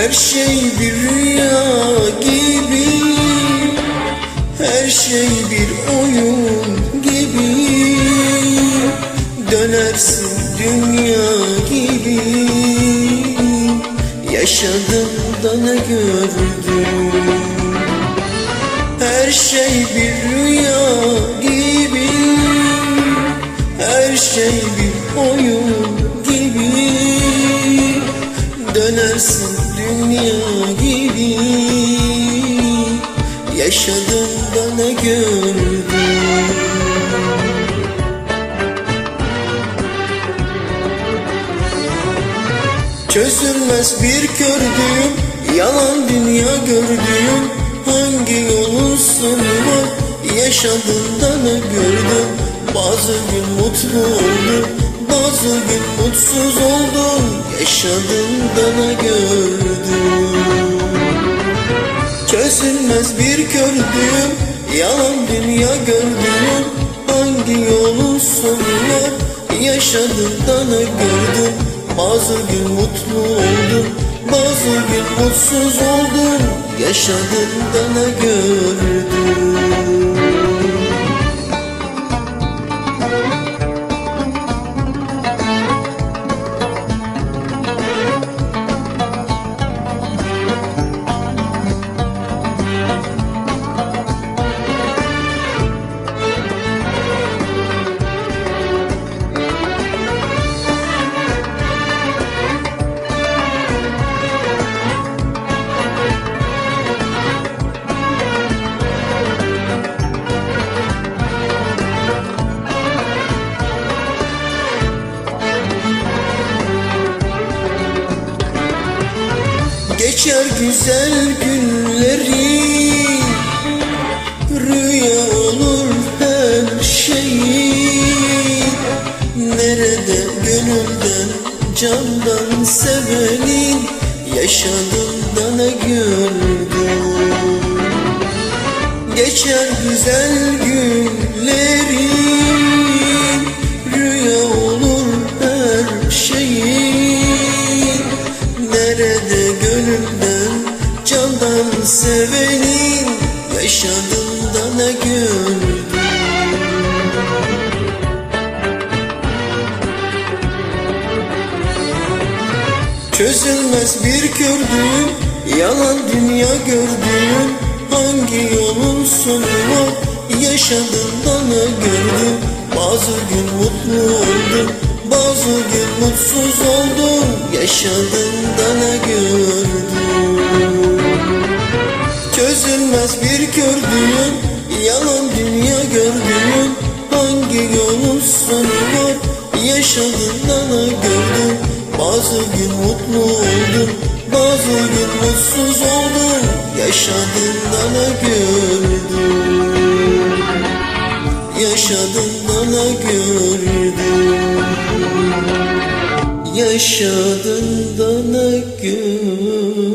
Her şey bir rüya gibi. Her şey bir oyun gibi. Dönersin dünya gibi. Yaşadım da ne gördüm. Her şey bir rüya gibi. Her şey bir dünya gibi Yaşadım da ne gördüm Çözülmez bir kördüğüm Yalan dünya gördüğüm Hangi yolun sonu var Yaşadığında ne gördüm Bazı gün mutlu oldum Bazı gün mutsuz oldum Yaşadığında ne gördüm. Çözülmez bir kördüğüm Yalan dünya gördüğüm Hangi yolun sonu var Yaşadığımda ne gördüm Bazı gün mutlu oldum Bazı gün mutsuz oldum Yaşadığımda ne gördüm Geçer güzel günleri Rüya olur her şeyi. Nerede gönülden candan sevenin Yaşadığında ne gördüm Geçer güzel günlerin candan sevenin Yaşadığında ne gördüm Çözülmez bir kördüğüm Yalan dünya gördüğüm Hangi yolun sonu var Yaşadığımda ne gördüm Bazı gün mutlu oldum Bazı gün mutsuz oldum Yaşadığımda ne gördüm Çözülmez bir kördüğüm Yalan dünya gördüğüm Hangi yolun sonu var Yaşadığımda ne gördüm. Bazı gün mutlu oldum Bazı gün mutsuz oldum. Yaşadığımda ne gördüm. Yaşadığımda ne gördüm. Yaşadığımda ne gördüm